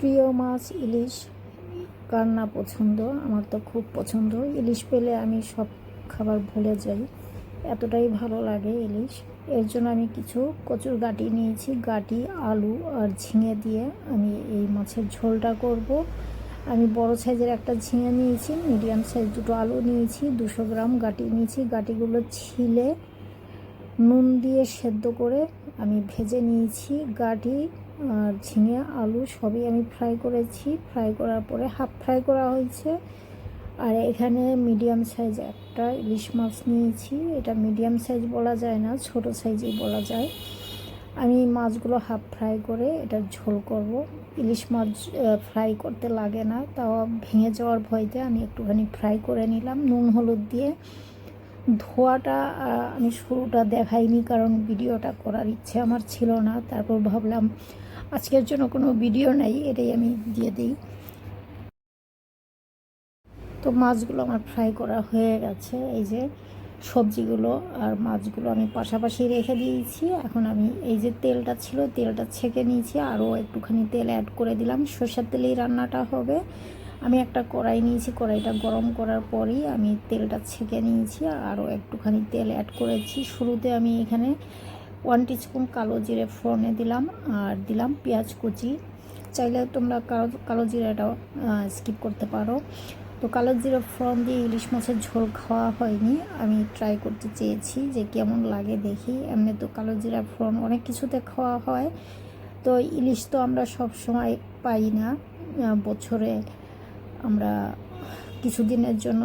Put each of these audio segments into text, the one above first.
প্রিয় মাছ ইলিশ কার না পছন্দ? আমার তো খুব পছন্দ। ইলিশ পেলে আমি সব খাবার ভুলে যাই। এতটাই ভালো লাগে ইলিশ। এর জন্য আমি কিছু কচুর গাটি নিয়েছি। গাটি, আলু আর ঝিঙে দিয়ে আমি এই মাছের ঝোলটা করব। আমি বড় সাইজের একটা ঝিঙে নিয়েছি, মিডিয়াম সাইজ দুটো আলু নিয়েছি, দুশো গ্রাম গাটি নিয়েছি। গাটিগুলো ছিলে, নুন দিয়ে সেদ্ধ করে আমি ভেজে নিয়েছি। গাটি আর ঝিঙে, আলু সবই আমি ফ্রাই করেছি। ফ্রাই করার পরে হাফ ফ্রাই করা হয়েছে। আর এখানে মিডিয়াম সাইজ একটা ইলিশ মাছ নিয়েছি। এটা মিডিয়াম সাইজ বলা যায় না, ছোট সাইজেই বলা যায়। আমি মাছগুলো হাফ ফ্রাই করে এটা ঝোল করব। ইলিশ মাছ ফ্রাই করতে লাগে না, তাও ভেঙে যাওয়ার ভয়তে আমি একটুখানি ফ্রাই করে নিলাম, নুন, হলুদ দিয়ে। ধোয়াটা আমি শুরুটা দেখাইনি কারণ ভিডিওটা করার ইচ্ছে আমার ছিল না। তারপর ভাবলাম আজকের জন্য কোনো ভিডিও নাই, এটাই আমি দিয়ে দিই। তো মাছগুলো আমার ফ্রাই করা হয়ে গেছে, এই যে সবজিগুলো আর মাছগুলো আমি পাশাপাশি রেখে দিয়েছি। এখন আমি এই যে তেলটা ছিল, তেলটা ছেঁকে নিয়েছি, আরও একটুখানি তেল অ্যাড করে দিলাম। সর্ষের তেলেই রান্নাটা হবে। আমি একটা কড়াই নিয়েছি, কড়াইটা গরম করার পরেই আমি তেলটা ছেঁকে নিয়েছি আরও একটুখানি তেল অ্যাড করেছি। শুরুতে আমি এখানে ওয়ান টিস্পুন কালো জিরে ফোড়নে দিলাম আর দিলাম পেঁয়াজ কুচি। চাইলে তোমরা কালো কালো জিরাটাও স্কিপ করতে পারো। তো কালো জিরা ফোড়ন দিয়ে ইলিশ মাছের ঝোল খাওয়া হয়নি, আমি ট্রাই করতে চেয়েছি যে কেমন লাগে দেখি। এমনি তো কালো জিরা ফোড়ন অনেক কিছুতে খাওয়া হয়। তো ইলিশ তো আমরা সব সময় পাই না বছরে আমরা কিছুদিনের জন্য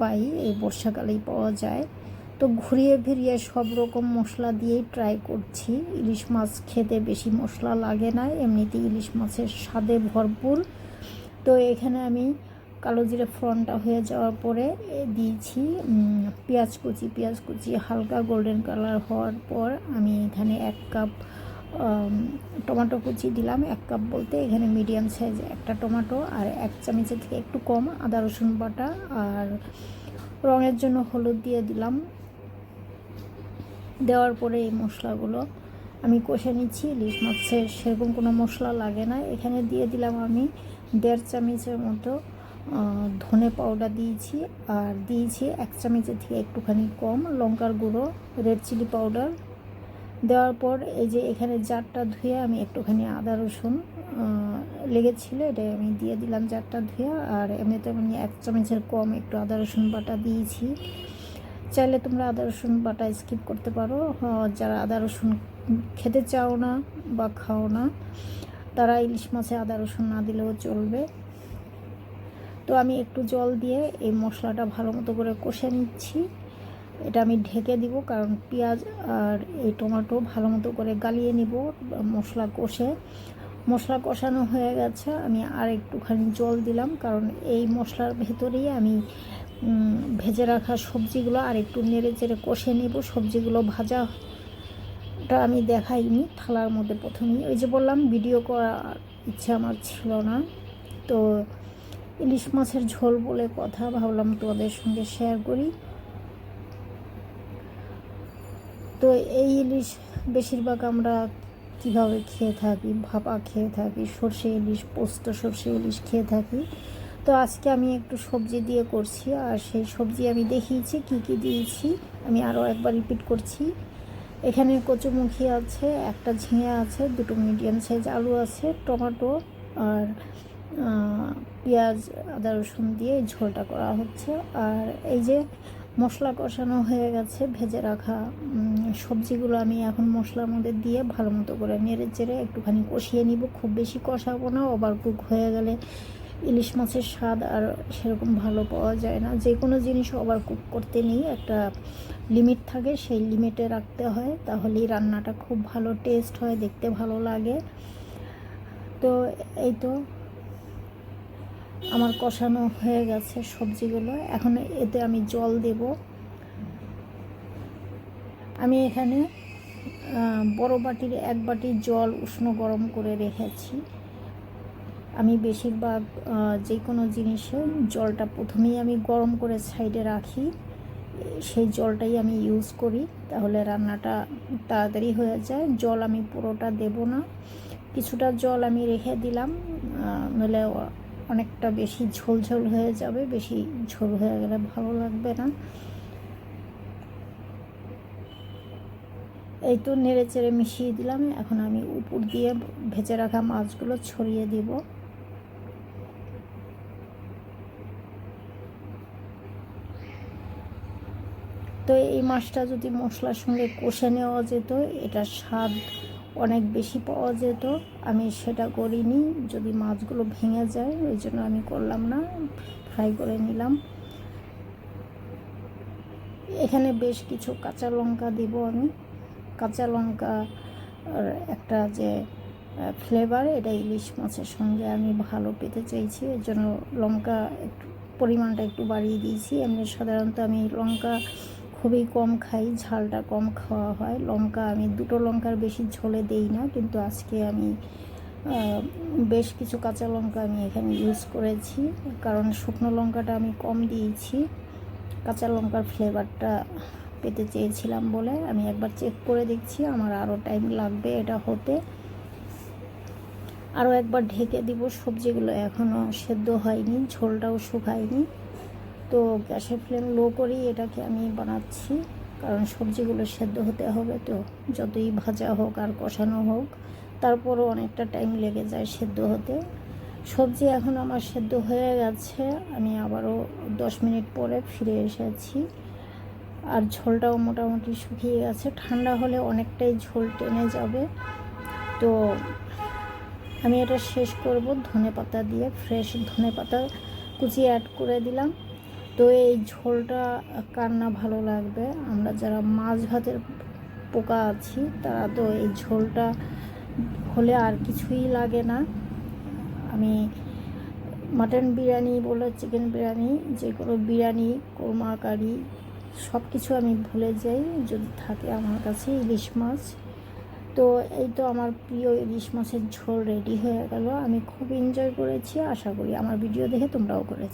পাই, এই বর্ষাকালেই পাওয়া যায়। তো ঘুরিয়ে ফিরিয়ে সব রকম মশলা দিয়েই ট্রাই করছি। ইলিশ মাছ খেতে বেশি মশলা লাগে না এমনিতে ইলিশ মাছের স্বাদে ভরপুর। তো এখানে আমি কালো জিরে ফ্রনটা হয়ে যাওয়ার পরে দিয়েছি পেঁয়াজ কুচি। পেঁয়াজ কুচি হালকা গোল্ডেন কালার হওয়ার পর আমি এখানে এক কাপ টমেটো কুচি দিলাম এক কাপ বলতে এখানে মিডিয়াম সাইজ একটা টমেটো আর এক চামচের থেকে একটু কম আদা, রসুন বাটা আর রঙের জন্য হলুদ দিয়ে দিলাম। দেওয়ার পরে এই মশলাগুলো আমি কষে নিচ্ছি, ইলিশ মাছের সেরকম কোনো মশলা লাগে না। এখানে দিয়ে দিলাম আমি দেড় চামচের মতো ধনে পাউডার দিয়েছি আর দিয়েছি এক চামচের থেকে একটুখানি কম লঙ্কার গুঁড়ো রেড চিলি পাউডার দেওয়ার পর এই যে এখানে জারটা ধুয়ে আমি একটুখানি আদা, রসুন লেগেছিলো এটা আমি দিয়ে দিলাম জারটা ধুয়ে। আর এমনিতে আমি এক চামচের কম একটু আদা, রসুন বাটা দিয়েছি। চাইলে তোমরা আদা, রসুন বাটা স্কিপ করতে পারো। যারা আদা, রসুন খেতে চাও না বা খাও না, তারা ইলিশ মাছে আদা, রসুন না দিলেও চলবে। তো আমি একটু জল দিয়ে এই মশলাটা ভালো মতো করে কষে নিচ্ছি। এটা আমি ঢেকে দিব, কারণ পেঁয়াজ আর এই টমেটো ভালো মতো করে গালিয়ে নিব, মশলা কষে। মশলা কষানো হয়ে গেছে, আমি আর একটুখানি জল দিলাম, কারণ এই মশলার ভেতরেই আমি ভেজে রাখা সবজিগুলো আর একটু নেড়ে চেড়ে কষে নেব। সবজিগুলো ভাজা ওটা আমি দেখাইনি, থালার মধ্যে প্রথমেই। ওই যে বললাম, ভিডিও করার ইচ্ছা আমার ছিল না। তো ইলিশ মাছের ঝোল বলে কথা ভাবলাম, তোমাদের সঙ্গে শেয়ার করি। তো এই ইলিশ বেশিরভাগ আমরা কীভাবে খেয়ে থাকি, ভাপা খেয়ে থাকি, সর্ষে ইলিশ, পোস্ত, সর্ষে ইলিশ খেয়ে থাকি। তো আজকে আমি একটু সবজি দিয়ে করছি আর সেই সবজি আমি দেখিয়েছি, কি কি দিয়েছি আমি আরও একবার রিপিট করছি। এখানে কচুমুখী আছে, একটা ঝিঙে আছে, দুটো মিডিয়াম সাইজ আলু আছে, টমেটো আর পেঁয়াজ, আদা রসুন দিয়ে ঝোলটা করা হচ্ছে। আর এই যে মশলা কষানো হয়ে গেছে, ভেজে রাখা সবজিগুলো আমি এখন মশলার মধ্যে দিয়ে ভালো মতো করে নেড়ে চেড়ে একটুখানি কষিয়ে নিব। খুব বেশি কষাবো না ওভার কুক হয়ে গেলে ইলিশ মাছের স্বাদ আর সেরকম ভালো পাওয়া যায় না। যে কোনো জিনিস ওভার কুক করতে নেই, একটা লিমিট থাকে, সেই লিমিটে রাখতে হয়, তাহলেই রান্নাটা খুব ভালো টেস্ট হয়, দেখতে ভালো লাগে। তো এই তো আমার কষানো হয়ে গেছে সবজিগুলো। এখন এতে আমি জল দেব। আমি এখানে বড় বাটির এক বাটি জল উষ্ণ গরম করে রেখেছি। আমি বেশিরভাগ যে কোনো জিনিসে জলটা প্রথমেই আমি গরম করে সাইডে রাখি। সেই জলটাই আমি ইউজ করি, তাহলে রান্নাটা তাড়াতাড়ি হয়ে যায়। জল আমি পুরোটা দেব না। কিছুটা জল আমি রেখে দিলাম নইলে অনেকটা বেশি ঝোল ঝোল হয়ে যাবে, বেশি ঝোল হয়ে গেলে ভালো লাগবে না। এই তো নেড়ে চেড়ে মিশিয়ে দিলাম, এখন আমি উপর দিয়ে ভেজে রাখা মাছগুলো ছড়িয়ে দিব। তো এই মাছটা যদি মশলার সঙ্গে কষে নেওয়া যেত, এটার স্বাদ অনেক বেশি পাওয়া যেত। আমি সেটা করিনি। যদি মাছগুলো ভেঙে যায়, ওই জন্য আমি করলাম না। ফ্রাই করে নিলাম। এখানে বেশ কিছু কাঁচা লঙ্কা দিব আমি। কাঁচা লঙ্কা একটা যে ফ্লেভার এটা ইলিশ মাছের সঙ্গে আমি ভালো পেতে চাইছি। এর জন্য লঙ্কা একটু, পরিমাণটা একটু বাড়িয়ে দিয়েছি। এমনি সাধারণত আমি লঙ্কা খুবই কম খাই, ঝালটা কম খাওয়া হয়। লঙ্কা আমি, দুটো লঙ্কার বেশি ঝোলে দেই না, কিন্তু আজকে আমি বেশ কিছু কাঁচা লঙ্কা আমি এখানে ইউজ করেছি। কারণ শুকনো লঙ্কাটা আমি কম দিয়েছি। কাঁচা লঙ্কার ফ্লেভারটা পেতে চেয়েছিলাম বলে আমি একবার চেক করে দেখছি, আমার আরও টাইম লাগবে এটা হতে। আরও একবার ঢেকে দিব, সবজিগুলো এখনও সেদ্ধ হয়নি, ঝোলটাও শুকায়নি। তো গ্যাসের ফ্লেম লো করেই এটাকে আমি বানাচ্ছি। কারণ সবজিগুলো সেদ্ধ হতে হবে তো, যতই ভাজা হোক আর কষানো হোক, তারপরও অনেকটা টাইম লেগে যায় সেদ্ধ হতে। সবজি এখন আমার সেদ্ধ হয়ে গেছে, আমি আবারও দশ মিনিট পরে ফিরে এসেছি। আর ঝোলটাও মোটামুটি শুকিয়ে গেছে, ঠান্ডা হলে অনেকটাই ঝোল টেনে যাবে। তো আমি এটা শেষ করব ধনে পাতা দিয়ে ফ্রেশ ধনে পাতা কুচিয়ে অ্যাড করে দিলাম। তো এই ঝোলটা কার না ভালো লাগবে? আমরা যারা মাছ ভাতের পোকা আছি, তারা তো এই ঝোলটা হলে আর কিছুই লাগে না। আমি মাটন বিরিয়ানি বলে, চিকেন বিরিয়ানি যে কোনো বিরিয়ানি, কোরমা, কারি সব কিছু আমি ভুলে যাই যদি থাকে আমার কাছে ইলিশ মাছ। তো এই তো আমার প্রিয় ইলিশ মাছের ঝোল রেডি হয়ে গেল। আমি খুব এনজয় করেছি, আশা করি আমার ভিডিও দেখে তোমরাও করেছ।